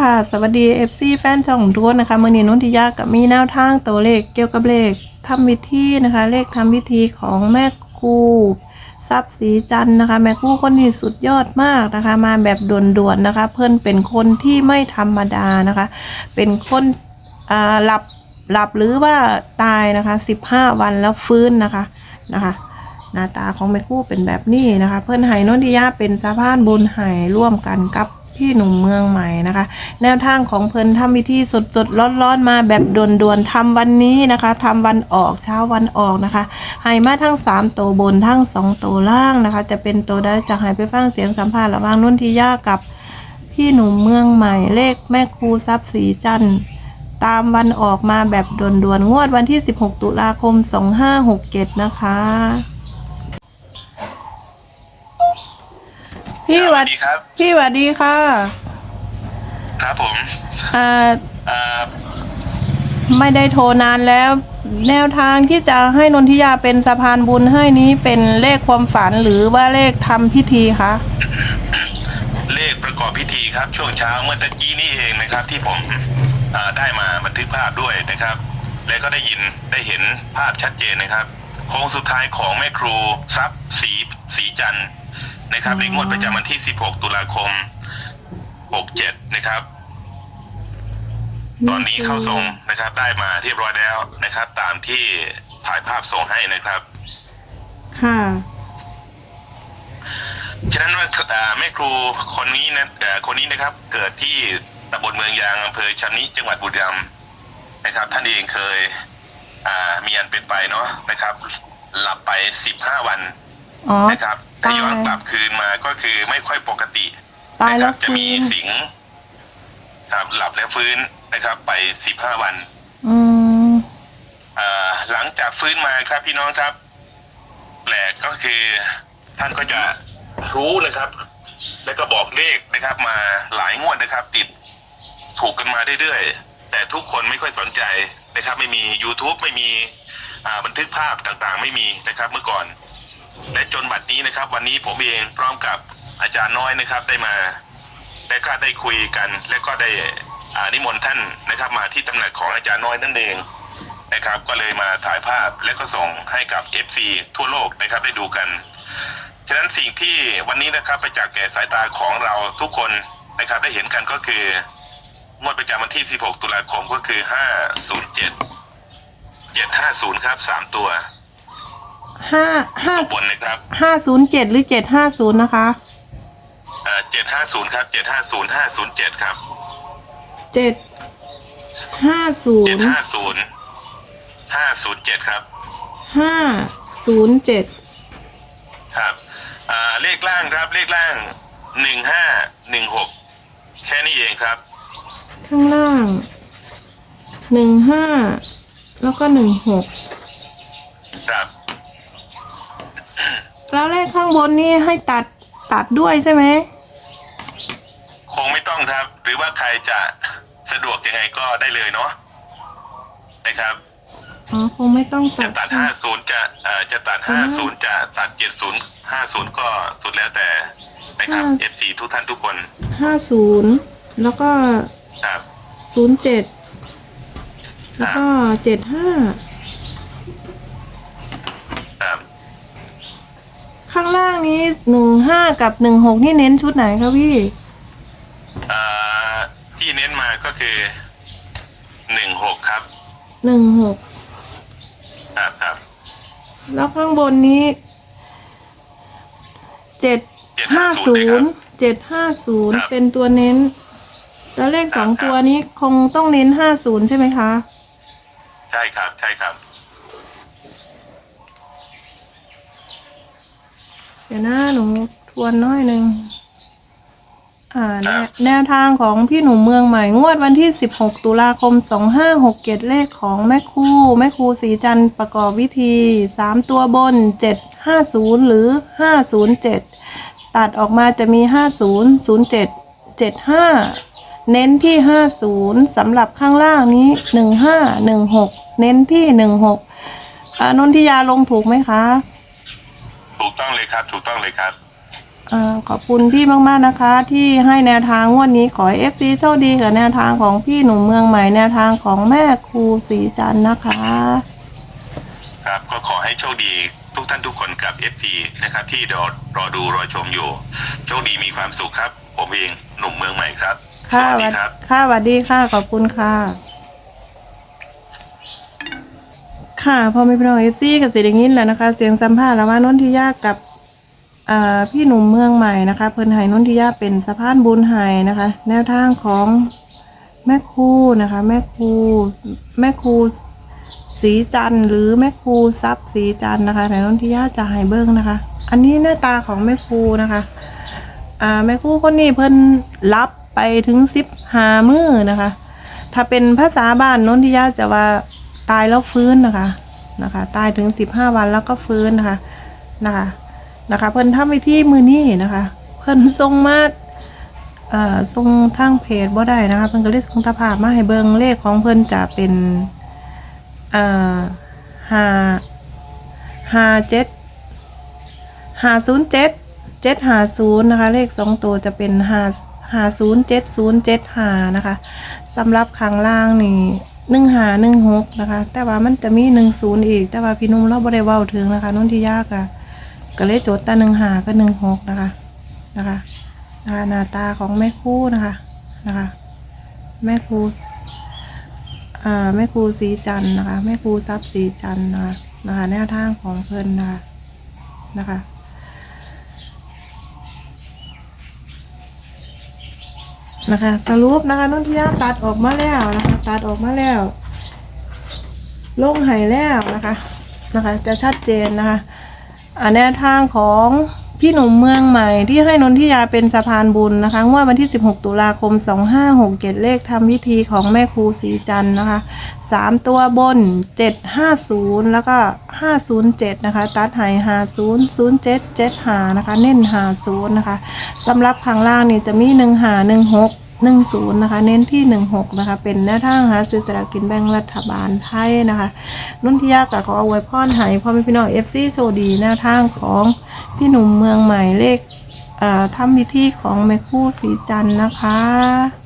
ค่ะ สวัสดี FC แฟนช่องทุกคนนะคะมือนี้นุ่นทิยากับมีแนวทางตัวเลขเกี่ยวกับเลขทำพิธีนะคะ เลขทำพิธีของแม่ครูทรัพย์ศรีจันนะคะ แม่ครูคนนี้สุดยอดมากนะคะ มาแบบด่วนๆนะคะ เพื่อนเป็นคนที่ไม่ธรรมดานะคะ เป็นคนอ่าหลับหลับหรือว่าตายนะคะ 15 วันแล้วฟื้นนะคะนะคะหน้าตาของแม่คู่เป็นแบบนี้นะคะ เพื่อนไห้นนทิยาเป็นสะพานบุญไห้ร่วมกันกับ พี่หนุ่มเมืองใหม่นะคะ แนวทางของเพิ่นทำพิธีสดสดร้อนร้อนๆมาแบบด่วนๆทำวันนี้นะคะทำวันออกเช้าวันออกนะคะให้มาทั้ง3ตัวบนทั้ง2ตัวล่างนะคะ จะเป็นตัวได้จะให้ไปฟังเสียงสัมภาษณ์ระหว่างนุ่นทิยากับพี่หนุ่มเมืองใหม่เลขแม่ครูทรัพย์ศรีจันทร์ตามวันออกมาแบบด่วนๆงวดวันที่ 16 ตุลาคม 2567 นะคะ พี่หสวัวัดสดีครับ พี่หวัดดีค่ะ ครับผมอ่าเอ่อไม่ได้โทรนานแล้ว แนวทางที่จะให้นนทิยาเป็นสะพานบุญให้นี้เป็นเลขความฝันหรือว่าเลขทำพิธีคะเลขประกอบพิธีครับ ช่วงเช้าเมื่อตะกี้นี่เองนะครับ ที่ผมเอ่อได้มาบันทึกภาพด้วยนะครับ และก็ได้ยินได้เห็นภาพชัดเจนนะครับ โค้งสุดท้ายของแม่ครูทรัพย์ศรีศรีจันทร์ นะครับ ในงวดประจำวันที่ 16 ตุลาคม 67 นะครับ ตอนนี้เข้าทรงนะครับ ได้มาเรียบร้อยแล้วนะครับ ตามที่ถ่ายภาพส่งให้นะครับ ค่ะ ฉะนั้นว่าเอ่อแม่ครูคนนี้นะเอ่อคนนี้นะครับ เกิดที่ตำบลเมืองยางอำเภอชำนิจังหวัดบุรีรัมย์นะครับ ท่านเองเคย อ่ามีอันเป็นไปเนาะนะครับ หลับไปสิบห้าวัน อ๋อ นะครับถ้าย้อนกลับคืนมาก็คือไม่ค่อยปกติตายนะคแล้รัวจะฟื้มีนสิงครับหลับแล้วฟื้นนะครับ ไปสิบห้าวันอืมอ่าหลังจากฟื้นมาครับพี่น้องครับแปลกก็คือ ท่านก็จะรู้นะครับ แล้วก็บอกเลขนะครับ มาหลายงวดนะครับ ติดถูกกันมาเรื่อยๆแต่ทุกคนไม่ค่อยสนใจนะครับ ไม่มี YouTube ไม่มีอ่าบันทึกภาพต่างๆ ไม่มีนะครับ เมื่อก่อน และจนบัดนี้นะครับ วันนี้ผมเองพร้อมกับอาจารย์น้อยนะครับ ได้มาและก็ได้คุยกัน และก็ได้อานิมนต์ท่านนะครับ มาที่ตำหนักของอาจารย์น้อยนั่นเองนะครับ ก็เลยมาถ่ายภาพและก็ส่งให้กับ FC ทั่วโลกนะครับได้ดูกันฉะนั้นสิ่งที่วันนี้นะครับไปจากแก่สายตาของเราทุกคนนะครับ ได้เห็นกันก็คืองวดประจำวันที่ 16 ตุลาคมก็คือ 507 750 ครับ 3 ตัว ห้าห้าบนนะครับห้าศูนย์เจ็ดหรือเจ็ดห้าศูนย์นะคะอ่า750ครับ750 507ครับเจ็ดห้าศูนย์750 507ครับห้าศูนย์เจ็ดครับอ่าเลขล่างครับเลขล่างหนึ่งห้าหนึ่งหกแค่นี้เองครับ ข้างล่างหนึ่งห้าแล้วก็หนึ่งหกครับ แล้วเลขข้างบนนี่ให้ตัดตัดด้วยใช่ไหมคงไม่ต้องครับ หรือว่าใครจะสะดวกยังไงก็ได้เลยเนาะนะครับอ๋อคงไม่ต้องตัจะดตัด ใช่ไหมห้าศูนย์จะเอ่อจะตัด อืห้ามศูนย์จะตัดเจ็ดศูนย์ห้าศูนย์ก็สุดแล้วแต่นะครับ ห้าเอฟซีทุกท่านทุกคนห้าศูนย์แล้วก็ครับ ศูนย์เจ็ดแล้วก็เจ็ดห้า ครับ ข้างล่าง นี้หนึ่งห้ากับหนึ่งหกนี่เน้นชุดไหนคะพี่เอ่อที่เน้นมาก็คือหนึ่งหกครับหนึ่งหกครับครับแล้วข้างบนนี้เจ็ดห้าศูนย์เจ็ดห้าศูนย์เป็นตัวเน้น แล้วเลขสองตัวนี้คงต้องเน้นห้าศูนย์ใช่ไหมคะ ใช่ครับใช่ครับ เดี๋ยวนะหนูทวนน้อยหนึ่งอ่าแนแนวทางของพี่หนุ่มเมืองใหม่งวดวันที่ 16 ตุลาคม 2567 เลขของแม่ครูแม่ครูสีจันทร์ประกอบวิธี 3 ตัวบน 750 หรือ 507 ตัดออกมาจะมี 50 07 75 เน้นที่ 50 สำหรับข้างล่างนี้ 15 16 เน้นที่ 16อ่านนทิยาลงถูกไหมคะ ถูกต้องเลยครับ ถูกต้องเลยครับเอ่อขอบคุณพี่มากๆนะคะ ที่ให้แนวทางงวันนี้ขอเอฟซีโชคดีกับแนวทางของพี่หนุ่มเมืองใหม่แนวทางของแม่ครูสีจันทร์นะคะ ครับ ก็ขอให้โชคดีทุกท่านทุกคนกับ FT นะครับ ที่รอรอดูรอชมอยู่ โชคดีมีความสุขครับ ผมเองหนุ่มเมืองใหม่ครับค่ะสวัสหดีวัดครับ ค่ะสวัสดีค่ะ ขอบคุณค่ะ ค่ะพอมีพี่น้องเอฟซีกับสียงนี้แหละนะคะ เสียงสัมภาษณ์ระหว่างนนทิยากับพี่หนุ่มเมืองใหม่นะคะ เพิ่นไห้นนทิยาเป็นสะพานบุญไห้นะคะ แนวทางของแม่ครูนะคะ แม่ครูแม่ครูสีจันหรือแม่ครูทรัพย์สีจันนะคะในนนทิยาจะให้เบิ้งนะคะ อันนี้หน้าตาของแม่ครูนะคะอ่าแม่ครูคนนี้เพิ่นรับไปถึงสิบหามือนะคะ ถ้าเป็นภาษาบ้านนนที่ญาจะว่า ตายแล้วฟื้นนะคะนะคะ ตายถึงสิบห้าวันแล้วก็ฟื้นนะคะนะคะนะคะ เพิ่นทำไปที่มือนี้นะคะ เพิ่นส่งมาเอ่อส่งทางเพจบ่ได้นะคะ เพิ่นก็เลยส่งตาภาพมาให้เบิงเลขของเพิ่นจะเป็นอ่าห้าห้าเจ็ดห้าศูนย์เจ็ดเจ็ดห้าศูนย์นะคะ เลขสองตัวจะเป็นห้าห้าศูนย์เจ็ดศูนย์เจ็ดห้านะคะสำหรับข้างล่างนี่ หนึ่งหาหนึ่งหกนะคะ แต่ว่ามันจะมีหนึ่งศูนย์อีก แต่ว่าพี่นุ่มเราบ่ได้เว้าถึงนะคะนุ่นที่ยากอะก็เลยโจทย์แต่หนึ่งหาก็หนึ่งหกนะคะนะคะนะคะหน้าตาของแม่ครู่นะคะนะคะ แม่ครูอ่าแม่ครูสีจันนะคะ แม่ครูทรัพย์สีจันนะคะนะคะแนวทางของเพิ่นนะคะนะคะ นะคะสรุปนะคะนุ่นที่ยาตัดออกมาแล้วนะคะตัดออกมาแล้ว ลงไหแล้วนะคะนะคะ จะชัดเจนนะคะอันแนวทางของพี่หนุ่มเมืองใหม่ที่ให้นนทิยาเป็นสะพานบุญนะคะงวดวันที่ 16 ตุลาคม 2567 เลขทำพิธีของแม่ครูสีจันนะคะสามตัวบน 750 แล้วก็ 507 นะคะ ตัดใหาย50 07 7หานะคะ เน้น50นะคะสำหรับข้างล่างนี่จะมี1หา16 10 นะคะ เน้นที่ 16 นะคะ เป็นแนวทางหาซื้อสลากกินแบ่งรัฐบาลไทยนะคะ นุ่นทิยากับขอเอาไว้พ่อนหายพ่อแม่พี่น้อง FC โซดีแนวทางของพี่หนุ่มเมืองใหม่เลขอ่าทำพิธีของแม่คู่สีจันนะคะ